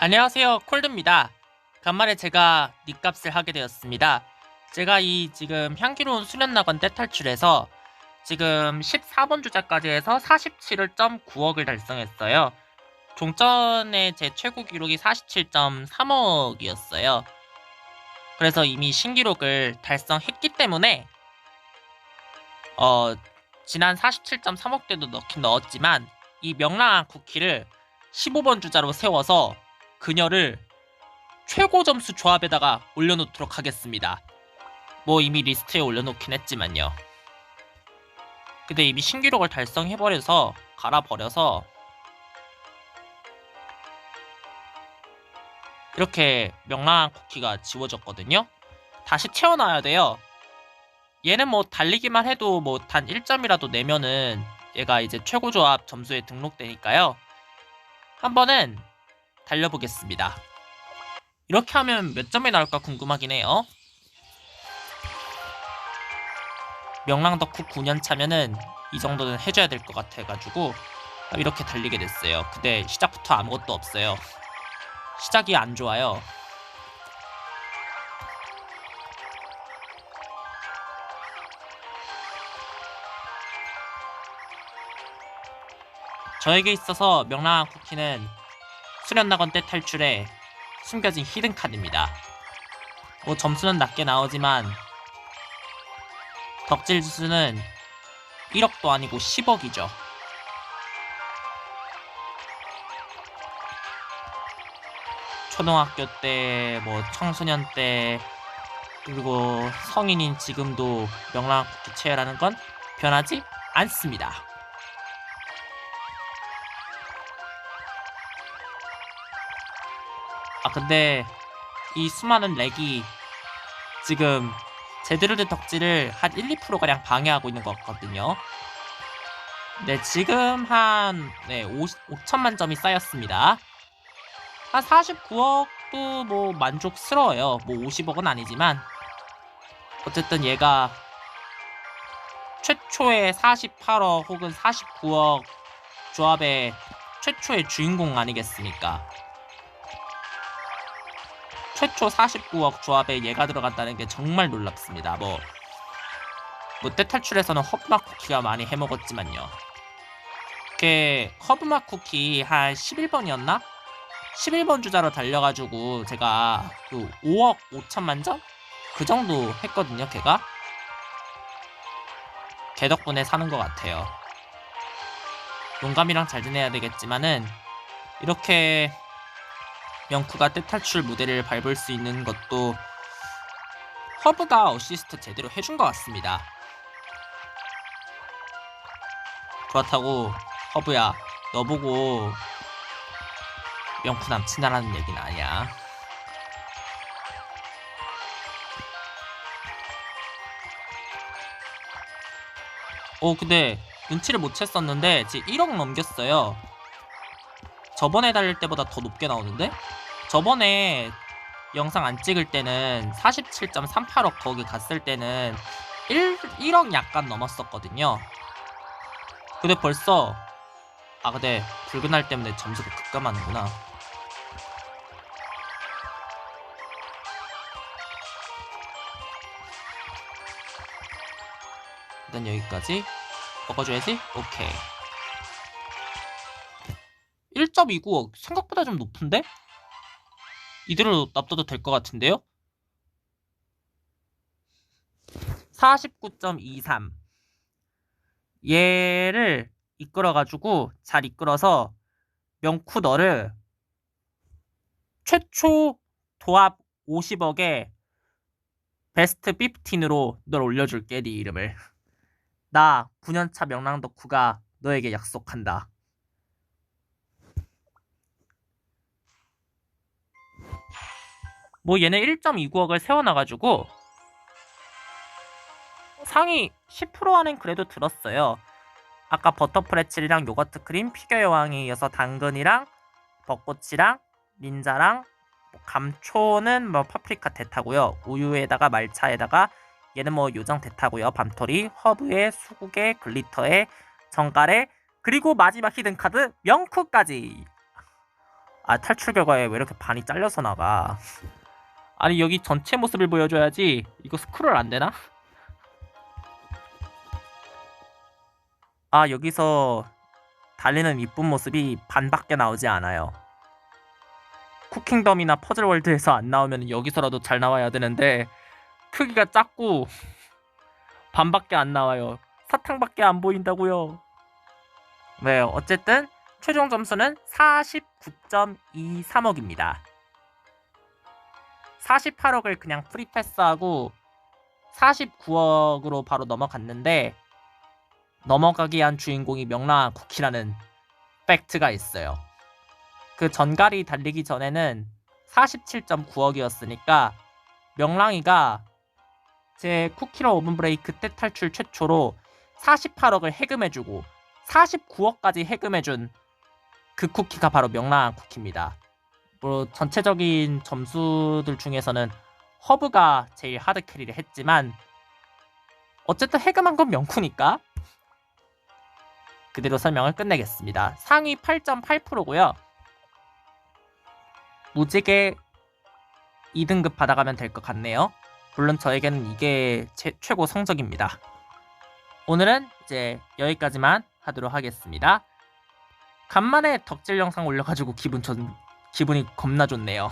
안녕하세요 콜드입니다. 간만에 제가 닉값을 하게 되었습니다. 제가 이 지금 향기로운 수련낙원 떼탈출에서 지금 14번 주자까지 해서 47.9억을 달성했어요. 종전에 제 최고 기록이 47.3억이었어요. 그래서 이미 신기록을 달성했기 때문에 어 지난 47.3억 때도 넣긴 넣었지만 이 명랑한 쿠키를 15번 주자로 세워서 그녀를 최고 점수 조합에다가 올려놓도록 하겠습니다. 뭐 이미 리스트에 올려놓긴 했지만요. 근데 이미 신기록을 달성해버려서 갈아버려서 이렇게 명랑한 쿠키가 지워졌거든요. 다시 채워놔야 돼요. 얘는 뭐 달리기만 해도 뭐 단 1점이라도 내면은 얘가 이제 최고 조합 점수에 등록되니까요. 한 번은 달려보겠습니다. 이렇게 하면 몇 점이 나올까 궁금하긴 해요. 명랑 덕후 9년 차면은 이 정도는 해줘야 될 것 같아가지고 이렇게 달리게 됐어요. 근데 시작부터 아무것도 없어요. 시작이 안 좋아요. 저에게 있어서 명랑한 쿠키는 수련낙원 때 탈출에 숨겨진 히든 카드입니다. 뭐 점수는 낮게 나오지만 덕질 수는 1억도 아니고 10억이죠. 초등학교 때, 뭐 청소년 때, 그리고 성인인 지금도 명랑한 체열하는 건 변하지 않습니다. 근데 이 수많은 렉이 지금 제대로 된 덕질을 한 1, 2%가량 방해하고 있는 것 같거든요. 네, 지금 한 네, 50, 5천만 점이 쌓였습니다. 한 49억도 뭐 만족스러워요. 뭐 50억은 아니지만 어쨌든 얘가 최초의 48억 혹은 49억 조합의 최초의 주인공 아니겠습니까? 최초 49억 조합에 얘가 들어간다는 게 정말 놀랍습니다. 뭐, 롯데 탈출에서는 허브맛 쿠키가 많이 해먹었지만요. 이렇게 허브맛 쿠키 한 11번이었나? 11번 주자로 달려가지고 제가 그 5억 5천만 점? 그 정도 했거든요, 걔가. 걔 덕분에 사는 것 같아요. 용감이랑 잘 지내야 되겠지만은, 이렇게 명쿠가 뜻탈출 무대를 밟을 수 있는 것도 허브가 어시스트 제대로 해준 것 같습니다. 그렇다고 허브야 너 보고 명쿠 남친이라는 얘기는 아니야. 오 근데 눈치를 못 챘었는데 지금 1억 넘겼어요. 저번에 달릴 때보다 더 높게 나오는데? 저번에 영상 안 찍을 때는 47.38억 거기 갔을 때는 1, 1억 약간 넘었었거든요. 근데 벌써 아 근데 붉은 날 때문에 점수가 급감하는구나. 일단 여기까지 먹어줘야지. 오케이. 1.29억 생각보다 좀 높은데? 이대로 납둬도 될 것 같은데요? 49.23 얘를 이끌어가지고 잘 이끌어서 명쿠 너를 최초 도합 50억에 베스트 15으로 널 올려줄게 네 이름을 나 9년차 명랑 덕후가 너에게 약속한다 뭐 얘네 1.29억을 세워놔가지고 상위 10% 안엔 그래도 들었어요. 아까 버터프레첼이랑 요거트 크림, 피겨 여왕에 이어서 당근이랑 벚꽃이랑 닌자랑 뭐 감초는 뭐 파프리카 대타고요. 우유에다가 말차에다가 얘는 뭐 요정 대타고요. 밤토리, 허브에 수국에 글리터에 정갈에 그리고 마지막 히든 카드 명쿠까지 아 탈출 결과에 왜 이렇게 반이 잘려서 나가 아니 여기 전체 모습을 보여줘야지 이거 스크롤 안 되나? 아 여기서 달리는 이쁜 모습이 반밖에 나오지 않아요. 쿠킹덤이나 퍼즐월드에서 안 나오면 여기서라도 잘 나와야 되는데 크기가 작고 반밖에 안 나와요. 사탕밖에 안 보인다고요. 네 어쨌든 최종 점수는 49.23억입니다 48억을 그냥 프리패스하고 49억으로 바로 넘어갔는데 넘어가기 위한 주인공이 명랑한 쿠키라는 팩트가 있어요. 그 전갈이 달리기 전에는 47.9억이었으니까 명랑이가 제 쿠키러 오븐 브레이크 때 탈출 최초로 48억을 해금해주고 49억까지 해금해준 그 쿠키가 바로 명랑한 쿠키입니다. 뭐 전체적인 점수들 중에서는 허브가 제일 하드 캐리를 했지만 어쨌든 해금한 건 명쿠니까 그대로 설명을 끝내겠습니다. 상위 8.8%고요. 무지개 2등급 받아가면 될 것 같네요. 물론 저에게는 이게 제, 최고 성적입니다. 오늘은 이제 여기까지만 하도록 하겠습니다. 간만에 덕질 영상 올려가지고 기분 좋, 기분이 겁나 좋네요.